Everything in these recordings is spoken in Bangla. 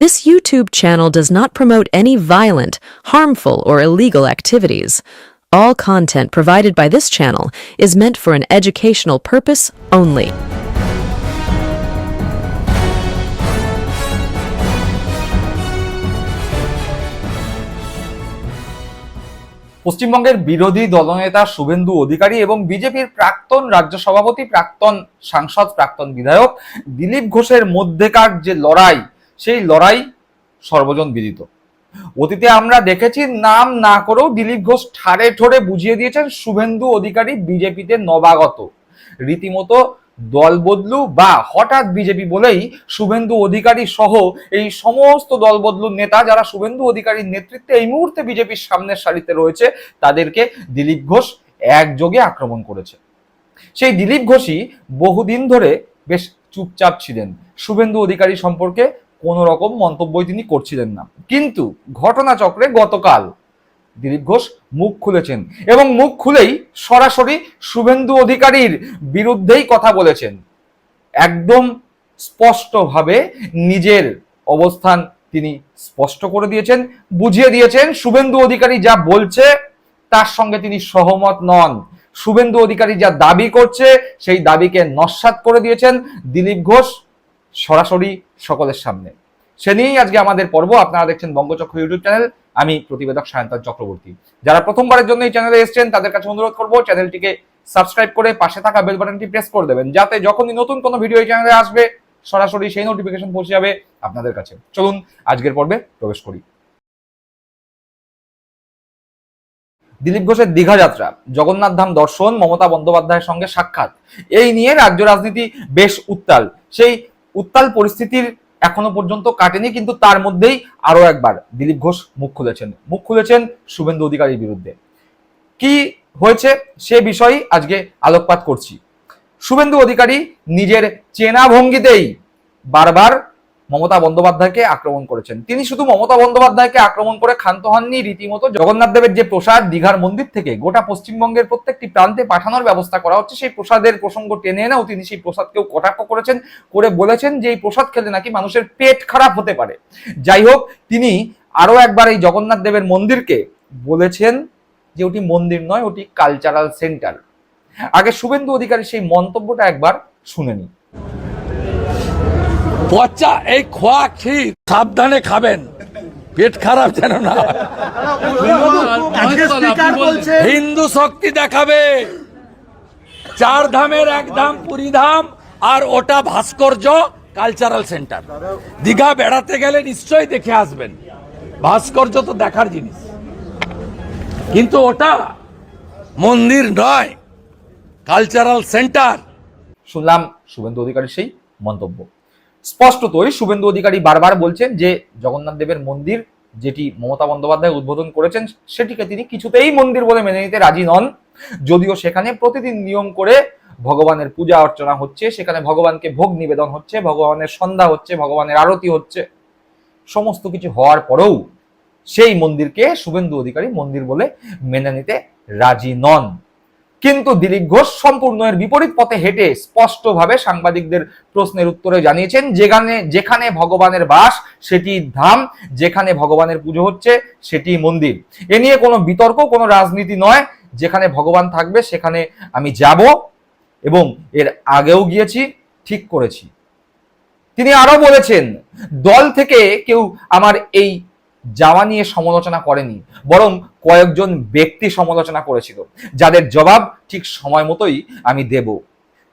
This YouTube channel does not promote any violent, harmful, or illegal activities. All content provided by this channel is meant for an educational purpose only. পশ্চিমবঙ্গের বিরোধী দলনেতা শুভেন্দু অধিকারী এবং বিজেপির প্রাক্তন রাজ্য সভাপতি প্রাক্তন সাংসদ প্রাক্তন বিধায়ক দিলীপ ঘোষের মধ্যেকার যে লড়াই সেই লড়াই সর্বজন বিদিত। অতীতে আমরা দেখেছি নাম না করেও দিলীপ ঘোষ ঠাড়ে ঠোরে বুঝিয়ে দিয়েছেন শুভেন্দু অধিকারী বিজেপিতে নবাগত। রীতিমতো দল বদলু বা হঠাৎ বিজেপি বলেই শুভেন্দু অধিকারী সহ এই সমস্ত দল বদলুর নেতা যারা শুভেন্দু অধিকারীর নেতৃত্বে এই মুহূর্তে বিজেপির সামনের সারিতে রয়েছে, তাদেরকে দিলীপ ঘোষ একযোগে আক্রমণ করেছে। সেই দিলীপ ঘোষই বহুদিন ধরে বেশ চুপচাপ ছিলেন। শুভেন্দু অধিকারী সম্পর্কে কোনো রকম মন্তব্যই তিনি করছিলেন না। কিন্তু ঘটনাচক্রে গতকাল দিলীপ ঘোষ মুখ খুলেছেন এবং মুখ খুলেই সরাসরি শুভেন্দু অধিকারীর বিরুদ্ধেই কথা বলেছেন। একদম স্পষ্টভাবে নিজের অবস্থান তিনি স্পষ্ট করে দিয়েছেন, বুঝিয়ে দিয়েছেন। শুভেন্দু অধিকারী যা বলছে তার সঙ্গে তিনি সহমত নন। শুভেন্দু অধিকারী যা দাবি করছে সেই দাবিকে নস্বাত করে দিয়েছেন দিলীপ ঘোষ সরাসরি সকলের সামনে। সে নিয়েই আজকে আমাদের পর্ব। আপনারা দেখছেন বঙ্গচক্র ইউটিউব চ্যানেল। আমি প্রতিবেদক সায়ন্তন চক্রবর্তী। যারা প্রথমবারের জন্য এই চ্যানেলে এসেছেন, তাদের কাছে অনুরোধ করব, চ্যানেলটিকে সাবস্ক্রাইব করে পাশে থাকা বেল বাটনটি প্রেস করে দেবেন, যাতে যখনই নতুন কোনো ভিডিও এই চ্যানেলে আসবে, সরাসরি সেই নোটিফিকেশন পৌঁছে যাবে আপনাদের কাছে। চলুন, আজকের পর্বে প্রবেশ করি। দিলীপ ঘোষের দীঘা যাত্রা, জগন্নাথ ধাম দর্শন, মমতা বন্দ্যোপাধ্যায়ের সঙ্গে সাক্ষাৎ। এই নিয়ে রাজ্য রাজনীতি বেশ উত্তাল। সেই উত্তাল পরিস্থিতির এখনও পর্যন্ত কাটেনি, কিন্তু তার মধ্যেই আরও একবার দিলীপ ঘোষ মুখ খুলেছেন। মুখ খুলেছেন শুভেন্দু অধিকারীর বিরুদ্ধে। কি হয়েছে সে বিষয়ে আজকে আলোকপাত করছি। শুভেন্দু অধিকারী নিজের চেনা ভঙ্গিতেই বারবার মমতা বন্দ্যোপাধ্যায়কে আক্রমণ করেছেন। তিনি শুধু মমতা বন্দ্যোপাধ্যায়কে আক্রমণ করে ক্ষান্ত হননি, রীতিমতো জগন্নাথ দেবের যে প্রসাদ দীঘার মন্দির থেকে গোটা পশ্চিমবঙ্গের প্রত্যেকটি প্রান্তে পাঠানোর ব্যবস্থা করা হচ্ছে, সেই প্রসাদের প্রসঙ্গ টেনে এনেও তিনি সেই প্রসাদকেও কটাক্ষ করেছেন, করে বলেছেন যে এই প্রসাদ খেলে নাকি মানুষের পেট খারাপ হতে পারে। যাই হোক, তিনি আরও একবার এই জগন্নাথ দেবের মন্দিরকে বলেছেন যে ওটি মন্দির নয়, ওটি কালচারাল সেন্টার আগে শুভেন্দু অধিকারী সেই মন্তব্যটা একবার শুনে নিই পচা এই খোয়া ক্ষীর সাবধানে খাবেন। পেট খারাপ যেন না হিন্দু শক্তি দেখাবে। চার ধামের এক ধাম, পুরী ধাম আর ওটা ভাস্কর্য কালচারাল সেন্টার। দীঘা বেড়াতে গেলে নিশ্চয়ই দেখে আসবেন। ভাস্কর্য তো দেখার জিনিস। কিন্তু ওটা মন্দির নয়, কালচারাল সেন্টার। শুনলাম শুভেন্দু অধিকারীর সেই মন্তব্য। স্পষ্টতই শুভেন্দু অধিকারী বারবার বলছেন যে জগন্নাথ দেবের মন্দির যেটি মমতা বন্দ্যোপাধ্যায় উদ্বোধন করেছেন, সেটিকে তিনি কিছুতেই মন্দির বলে মেনে নিতে রাজি নন। যদিও সেখানে প্রতিদিন নিয়ম করে ভগবানের পূজা অর্চনা হচ্ছে, সেখানে ভগবানকে ভোগ নিবেদন হচ্ছে, ভগবানের সন্ধ্যা হচ্ছে, ভগবানের আরতি হচ্ছে। সমস্ত কিছু হওয়ার পরেও সেই মন্দিরকে শুভেন্দু অধিকারী মন্দির বলে মেনে নিতে রাজি নন। কিন্তু দিলীপ ঘোষ সম্পূর্ণ এর বিপরীত পথে হেঁটে স্পষ্টভাবে সাংবাদিকদের প্রশ্নের উত্তরে জানিয়েছেন, যেখানে যেখানে ভগবানের বাস, সেটি ধাম, যেখানে ভগবানের পুজো হচ্ছে, সেটি মন্দির। এ নিয়ে কোনো বিতর্ক, কোনো রাজনীতি নয়। যেখানে ভগবান থাকবে, সেখানে আমি যাব এবং এর আগেও গিয়েছি, ঠিক করেছি। তিনি আরও বলেছেন, দল থেকে কেউ আমার এই যাওয়া নিয়ে সমালোচনা করেনি, বরং কয়েকজন ব্যক্তি সমালোচনা করেছিল, যাদের জবাব ঠিক সময় মতোই আমি দেব।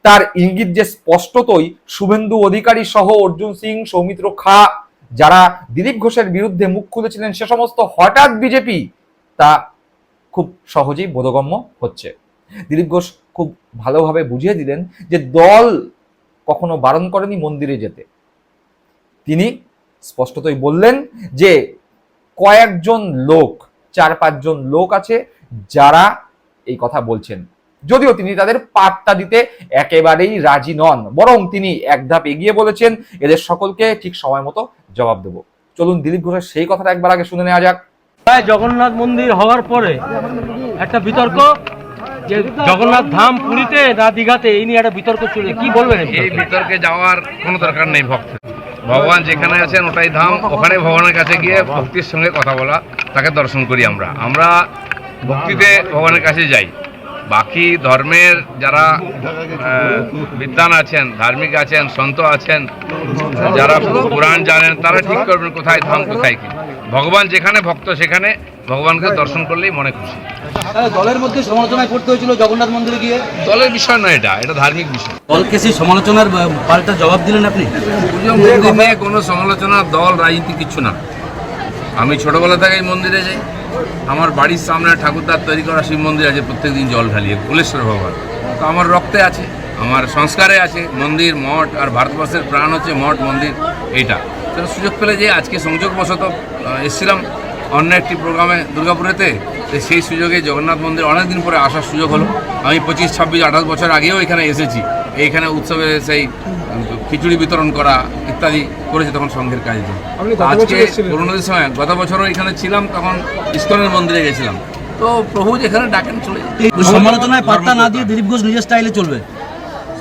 তার ইঙ্গিত যে স্পষ্টতই শুভেন্দু অধিকারী সহ অর্জুন সিং, সৌমিত্র খা, যারা দিলীপ ঘোষের বিরুদ্ধে মুখ খুলেছিলেন সে সমস্ত হঠাৎ বিজেপি, তা খুব সহজেই বোধগম্য হচ্ছে। দিলীপ ঘোষ খুব ভালোভাবে বুঝিয়ে দিলেন যে দল কখনো বারণ করেনি মন্দিরে যেতে। তিনি স্পষ্টতই বললেন যে কয়েকজন লোক চার পাঁচজন লোক আছে যারা এই কথা বলছেন। যদিও তিনি তাদের পাত্তা দিতে একেবারেই রাজি নন বরং তিনি এক ধাপ এগিয়ে বলেছেন এদের সকলকে ঠিক সময় মতো জবাব দেব। চলুন দিলীপ ঘোষের সেই কথাটা একবার আগে শুনে নেওয়া যাক। প্রায় জগন্নাথ মন্দির হওয়ার পরে একটা বিতর্ক যে জগন্নাথ ধাম পুরীতে না দীঘাতে এই নিয়ে একটা বিতর্ক চলে। কি বলবেন এই? বিতর্কে? যাওয়ার কোনো দরকার নেই ভক্ত ভগবান যেখানে আছেন ওটাই ধাম। ওখানে ভগবানের কাছে গিয়ে ভক্তির সঙ্গে কথা বলা তাকে দর্শন করি আমরা। আমরা ভক্তিতে ভগবানের কাছে যাই। বাকি ধর্মের যারা আহ, বিদ্বান আছেন ধার্মিক আছেন সন্ত আছেন যারা পুরাণ জানেন তারা ঠিক করবেন কোথায় ধাম কোথায় কি। ভগবান যেখানে ভক্ত সেখানে ভগবানকে দর্শন করলেই মনে খুশি। দলের মধ্যে সমালোচনায় পড়তে হয়েছিল জগন্নাথ মন্দিরে গিয়ে। দলের বিষয় নয় এটা এটা ধার্মিক বিষয়। দলকে সেই সমালোচনার পাল্টা জবাব দিলেন আপনি? মন্দির কোনো সমালোচনা দল রাজনীতি কিচ্ছু না। আমি ছোটবেলা থেকেই মন্দিরে যাই। আমার বাড়ির সামনে ঠাকুরদার তৈরি করা শিব মন্দির আছে প্রত্যেকদিন জল ঢালিয়ে কুলেশ্বর ভগবান। তো আমার রক্তে আছে আমার সংস্কারে আছে মন্দির মঠ আর ভারতবর্ষের প্রাণ হচ্ছে মঠ মন্দির এইটা। তো সুযোগ পেলে যে আজকে সংযোগবশত এসেছিলাম। অন্য একটি প্রোগ্রামে দুর্গাপুরেতে তো সেই সুযোগে জগন্নাথ মন্দির অনেকদিন পরে আসার সুযোগ হলো। আমি পঁচিশ ছাব্বিশ আঠাশ বছর আগেও এখানে এসেছি। এইখানে উৎসবে সেই খিচুড়ি বিতরণ করা ইত্যাদি করেছি তখন সংঘের কাজ। আজকে করোনাদের সময় গত বছরও এখানে ছিলাম তখন ইস্কনের মন্দিরে গেছিলাম। তো প্রভু যেখানে ডাকেন চলে। সমালোচনায় পাত্তা না দিয়ে দিলীপ ঘোষ নিজের স্টাইলে চলবে।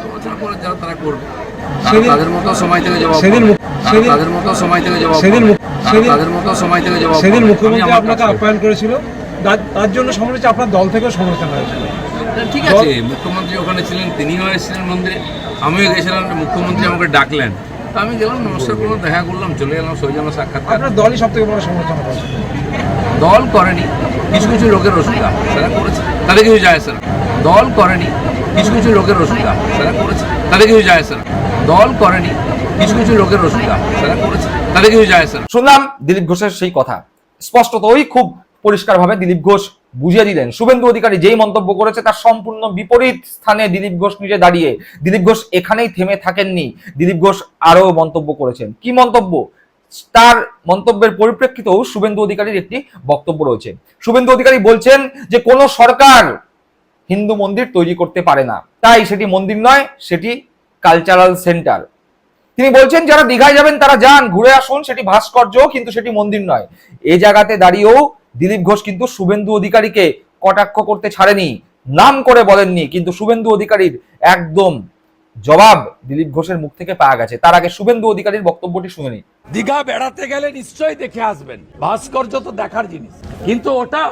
সমালোচনা করে যারা তারা করবে তাদের মতো সময় থেকে জবাব তাদের মতো সময় থেকে জবাব সেদিন পাবে। মুখ- তারা সেদিন- তাদের মতো সময় থেকে জবাব সেদিন মুখ্যমন্ত্রী আপনাকে আপ্যায়ন করেছিল। তার- জন্য সমালোচনা আপনার দল থেকেও সমালোচনা হয়েছিল। ঠিক আছে মুখ্যমন্ত্রী ওখানে ছিলেন তিনিও এসেছিলেন মন্দিরে। আমিও গেছিলাম মুখ্যমন্ত্রী আমাকে ডাকলেন। তো আমি গেলাম নমস্কার করলাম দেখা করলাম চলে গেলাম সৌজন্য সাক্ষাৎকার আপনার দলই সব থেকে বড় সমালোচনা দল করেনি কিছু কিছু লোকের অসুবিধা তারা করেছে। তাদের কিছু যায় না। দল করেনি কিছু কিছু লোকের অসুবিধা তারা করেছে। তাদের কিছু যায় না। দল করেনি কিছু কিছু লোকের অসুবিধা তাদের কিছু যায় না। শুনলাম দিলীপ ঘোষের সেই কথা। স্পষ্টতই খুব পরিষ্কারভাবে দিলীপ ঘোষ বুঝিয়ে দিলেন। শুভেন্দু অধিকারী যেই মন্তব্য করেছে তার সম্পূর্ণ বিপরীত স্থানে দিলীপ ঘোষ নিজে দাঁড়িয়ে। দিলীপ ঘোষ এখানেই থেমে থাকেননি। দিলীপ ঘোষ আরও মন্তব্য করেছেন। কি মন্তব্য? তার মন্তব্যের পরিপ্রেক্ষিতেও শুভেন্দু অধিকারীর একটি বক্তব্য রয়েছে। শুভেন্দু অধিকারী বলছেন যে, কোন সরকার হিন্দু মন্দির তৈরি করতে পারে না। তাই সেটি মন্দির নয়, সেটি কালচারাল সেন্টার তিনি বলছেন, যারা দীঘায় যাবেন, তারা যান, ঘুরে আসুন। সেটি ভাস্কর্য কিন্তু সেটি মন্দির নয়। এই জায়গাতে দাঁড়িয়েও দিলীপ ঘোষ কিন্তু শুভেন্দু অধিকারীকে কটাক্ষ করতে ছাড়েনি, নাম করে বলেননি, কিন্তু শুভেন্দু অধিকারীর একদম জবাব দিলীপ ঘোষের মুখ থেকে পাওয়া গেছে। তার আগে শুভেন্দু অধিকারীর বক্তব্যটি শুনে নিই দীঘা বেড়াতে গেলে নিশ্চয়ই দেখে আসবেন, ভাস্কর্য তো দেখার জিনিস। কিন্তু ওটা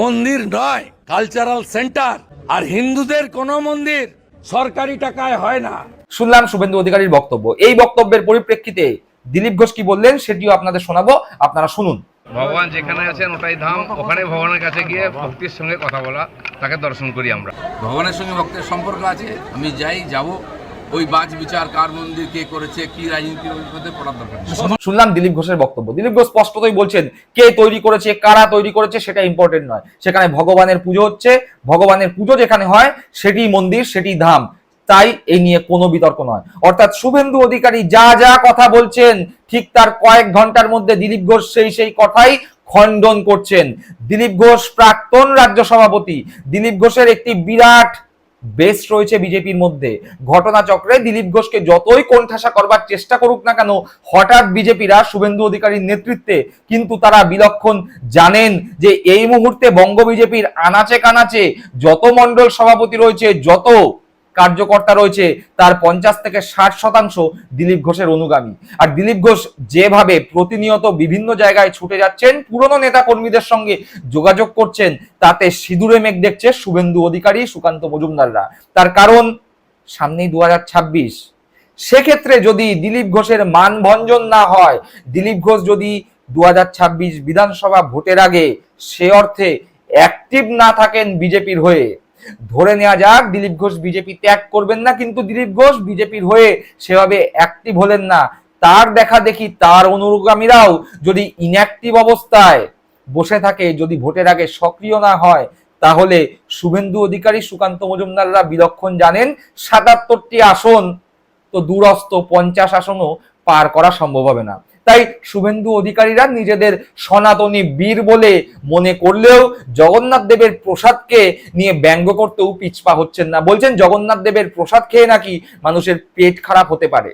মন্দির নয় কালচারাল সেন্টার আর হিন্দুদের কোনো মন্দির সরকারি টাকায় হয় না। শুনলাম শুভেন্দু অধিকারীর বক্তব্য। এই বক্তব্যের পরিপ্রেক্ষিতে দিলীপ ঘোষ কি বললেন সেটিও আপনাদের শোনাবো। আপনারা শুনুন। ভগবান যেখানে আছেন ওটাই ধাম ওখানে ভগবানের কাছে গিয়ে ভক্তির সঙ্গে কথা বলা তাকে দর্শন করি আমরা। ভগবানের সঙ্গে ভক্তের সম্পর্ক আছে আমি যাই যাব। ওই বাজ বিচার কার মন্দির কে করেছে, কি রাজনীতি ওই মধ্যে পড়ার দরকার। শুনলাম দিলীপ ঘোষের বক্তব্য। দিলীপ ঘোষ স্পষ্টতই বলছেন, কে তৈরি করেছে, কারা তৈরি করেছে সেটা ইম্পর্টেন্ট নয়। সেখানে ভগবানের পুজো হচ্ছে। ভগবানের পুজো যেখানে হয়, সেটি মন্দির, সেটি ধাম। তাই এই নিয়ে কোনো বিতর্ক নয়। অর্থাৎ শুভেন্দু অধিকারী যা যা কথা বলছেন, ঠিক তার কয়েক ঘণ্টার মধ্যে দিলীপ ঘোষ সেই সেই কথাই খণ্ডন করছেন। দিলীপ ঘোষ প্রাক্তন রাজ্য সভাপতি। দিলীপ ঘোষের একটি বিরাট বেস রয়েছে বিজেপির মধ্যে। ঘটনাচক্রে দিলীপ ঘোষকে যতই কোণঠাসা করবার চেষ্টা করুক না কেন, হঠাৎ বিজেপিরা শুভেন্দু অধিকারীর নেতৃত্বে কিন্তু তারা বিলক্ষণ জানেন যে এই মুহূর্তে বঙ্গ বিজেপির আনাচে কানাচে যত মণ্ডল সভাপতি রয়েছে, যত কার্যকর্তা রয়েছে তার পঞ্চাশ থেকে ষাট শতাংশ দিলীপ ঘোষের অনুগামী। আর দিলীপ ঘোষ যেভাবে প্রতিনিয়ত বিভিন্ন জায়গায় ছুটে যাচ্ছেন, পুরনো নেতা কর্মীদের সঙ্গে যোগাযোগ করছেন, তাতে সিঁদুরে মেঘ দেখছে শুভেন্দু অধিকারী, সুকান্ত মজুমদাররা। তার কারণ, সামনেই দু হাজার ছাব্বিশ। সেক্ষেত্রে যদি দিলীপ ঘোষের মান ভঞ্জন না হয়, দিলীপ ঘোষ যদি দু হাজার ছাব্বিশ বিধানসভা ভোটের আগে সে অর্থে অ্যাক্টিভ না থাকেন বিজেপির হয়ে ধরে নেওয়া যাক, দিলীপ ঘোষ বিজেপি ত্যাগ করবেন না, কিন্তু দিলীপ ঘোষ বিজেপির হয়ে সেভাবে অ্যাক্টিভ হলেন না। তার দেখা দেখি, তার অনুগামীরাও যদি ইনঅ্যাক্টিভ অবস্থায় বসে থাকে, যদি ভোটের আগে সক্রিয় না হয়, তাহলে শুভেন্দু অধিকারী, সুকান্ত মজুমদাররা বিলক্ষণ জানেন, সাতাত্তরটি আসন তো দূরস্থ পঞ্চাশ আসনও পার করা সম্ভব হবে না। তাই শুভেন্দু অধিকারীরা নিজেদের সনাতনী বীর বলে মনে করলেও জগন্নাথ দেবের প্রসাদকে নিয়ে ব্যঙ্গ করতেও পিছপা হচ্ছেন না। বলছেন জগন্নাথ দেবের প্রসাদ খেয়ে নাকি মানুষের পেট খারাপ হতে পারে।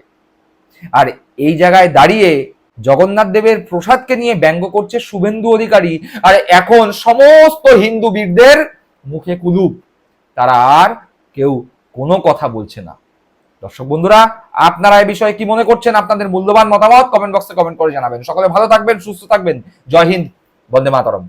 আর এই জায়গায় দাঁড়িয়ে জগন্নাথ দেবের প্রসাদকে নিয়ে ব্যঙ্গ করছে শুভেন্দু অধিকারী। আর এখন সমস্ত হিন্দু বীরদের মুখে কুলুপ। তারা আর কেউ কোনো কথা বলছে না। দর্শক বন্ধুরা, আপনারা এই বিষয়ে কি মনে করছেন? আপনাদের মূল্যবান মতামত কমেন্ট বক্সে কমেন্ট করে জানাবেন। সকলে ভালো থাকবেন, সুস্থ থাকবেন। জয় হিন্দ, বন্দে মাতরম।